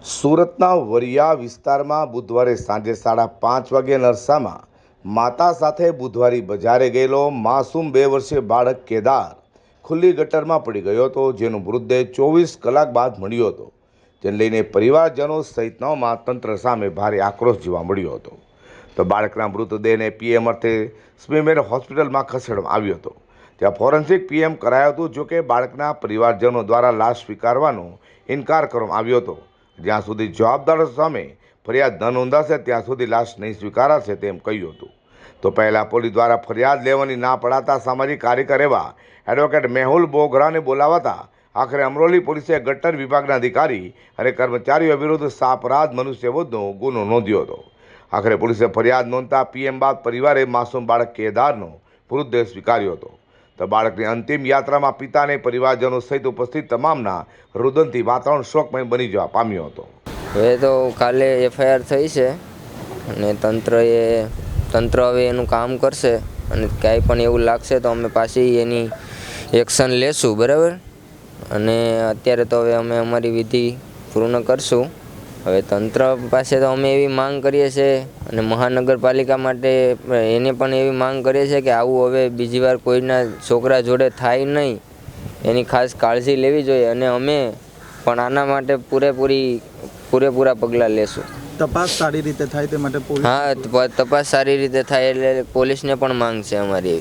સુરતના વરિયા વિસ્તારમાં બુધવારે સાંજે સાડા પાંચ વાગ્યે નરસામાં માતા સાથે બુધવારી બજારે ગયેલો માસૂમ બે વર્ષીય બાળક કેદાર ખુલ્લી ગટરમાં પડી ગયો હતો, જેનો મૃતદેહ ચોવીસ કલાક બાદ મળ્યો હતો. જેને લઈને પરિવારજનો સહિતનાઓમાં તંત્ર સામે ભારે આક્રોશ જોવા મળ્યો હતો. તો બાળકના મૃતદેહને પીએમ અર્થે સ્મીમેર હોસ્પિટલમાં ખસેડવામાં આવ્યો હતો. ત્યાં ફોરેન્સિક પીએમ કરાયો હતું, જોકે બાળકના પરિવારજનો દ્વારા લાશ સ્વીકારવાનો ઇનકાર કરવામાં આવ્યો હતો. જ્યાં સુધી જવાબદારો સામે ફરિયાદ ન નોંધાશે, ત્યાં સુધી લાશ નહીં સ્વીકારાશે તેમ કહ્યું હતું. તો પહેલાં પોલીસ દ્વારા ફરિયાદ લેવાની ના પડાતા સામાજિક કાર્યકર એવા એડવોકેટ મેહુલ બોઘરાને બોલાવાતા આખરે અમરોલી પોલીસે ગટર વિભાગના અધિકારી અને કર્મચારીઓ વિરુદ્ધ સાપરાધ મનુષ્યવધનો ગુનો નોંધ્યો હતો. આખરે પોલીસે ફરિયાદ નોંધતા પીએમ બાદ પરિવારે માસૂમ બાળક કેદારનો મૃતદેહ સ્વીકાર્યો હતો. તો બાળકની અંતિમ યાત્રામાં પિતાને પરિવારજનો સહિત ઉપસ્થિત તમામના રુદનથી વાતાવરણ શોકમય બની જવા પામ્યો હતો. હવે તો કાલે એફઆઈઆર થઈ છે અને તંત્ર એ, તંત્ર હવે એનું કામ કરશે અને ક્યાંય પણ એવું લાગશે તો અમે પાછી એની એક્શન લેશું, બરાબર? અને અત્યારે તો હવે અમે અમારી વિધિ પૂર્ણ કરશું. હવે તંત્ર પાસે તો અમે એવી માંગ કરીએ છીએ અને મહાનગરપાલિકા માટે એને પણ એવી માંગ કરીએ છીએ કે આવું હવે બીજી વાર કોઈના છોકરા જોડે થાય નહીં. એની ખાસ કાળજી લેવી જોઈએ અને અમે પણ આના માટે પૂરેપૂરી પૂરેપૂરા પગલાં લેશું. તપાસ સારી રીતે થાય તે માટે હા તપાસ સારી રીતે થાય એટલે પોલીસને પણ માંગ છે અમારી એવી.